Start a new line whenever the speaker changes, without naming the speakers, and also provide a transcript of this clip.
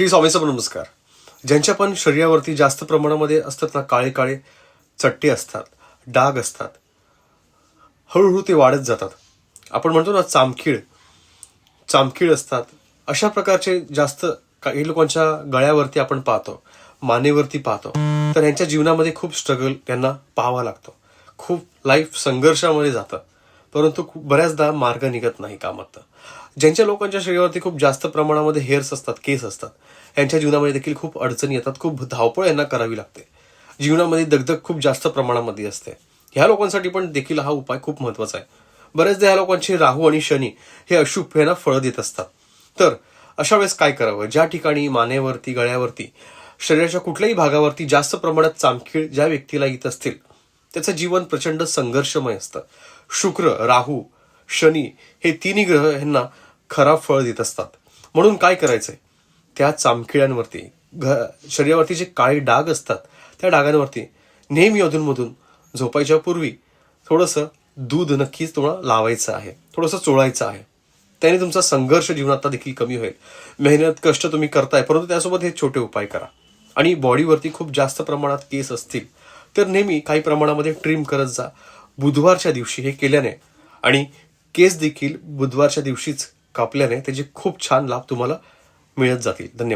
श्री स्वामी नमस्कार. ज्यांच्या पण शरीरावरती जास्त प्रमाणामध्ये असतात ना काळे काळे चट्टे असतात डाग असतात हळूहळू ते वाढत जातात. आपण म्हणतो ना चामखीळ चामखीळ असतात. अशा प्रकारचे जास्त काही लोकांच्या गळ्यावरती आपण पाहतो मानेवरती पाहतो. तर यांच्या जीवनामध्ये खूप स्ट्रगल त्यांना पाहावा लागतो. खूप लाईफ संघर्षामध्ये जातं. परंतु खूप बऱ्याचदा मार्ग निघत नाही कामात. ज्यांच्या लोकांच्या शरीरावरती खूप जास्त प्रमाणामध्ये हेअर्स असतात केस असतात यांच्या जीवनामध्ये देखील खूप अडचणी येतात खूप धावपळ यांना करावी लागते. जीवनामध्ये दगदग खूप जास्त प्रमाणामध्ये असते. ह्या लोकांसाठी पण देखील हा उपाय खूप महत्त्वाचा आहे. बरेचदा ह्या लोकांचे राहू आणि शनी हे अशुभ यांना फळं देत असतात. तर अशा वेळेस काय करावं? ज्या ठिकाणी मानेवरती गळ्यावरती शरीराच्या कुठल्याही भागावरती जास्त प्रमाणात चामखीळ ज्या व्यक्तीला येत असतील त्याचं जीवन प्रचंड संघर्षमय असतं. शुक्र राहू शनी हे तिन्ही ग्रह यांना खराब फळ देत असतात. म्हणून काय करायचंय? त्या चामखिळ्यांवरती घ शरीरावरती जे काळे डाग असतात त्या डागांवरती नेहमी अधूनमधून झोपायच्या पूर्वी थोडंसं दूध नक्कीच तुम्हाला लावायचं आहे. थोडंसं चोळायचं आहे. त्याने तुमचा संघर्ष जीवनात देखील कमी होईल. मेहनत कष्ट तुम्ही करताय परंतु त्यासोबत हे छोटे उपाय करा. आणि बॉडीवरती खूप जास्त प्रमाणात केस असतील तर नेहमी काही प्रमाणामध्ये ट्रिम करत जा. बुधवारच्या दिवशी हे केल्याने आणि केस देखील बुधवारच्या दिवशीच कापल्याने त्याचे खूप छान लाभ तुम्हाला मिळत जातील. धन्यवाद.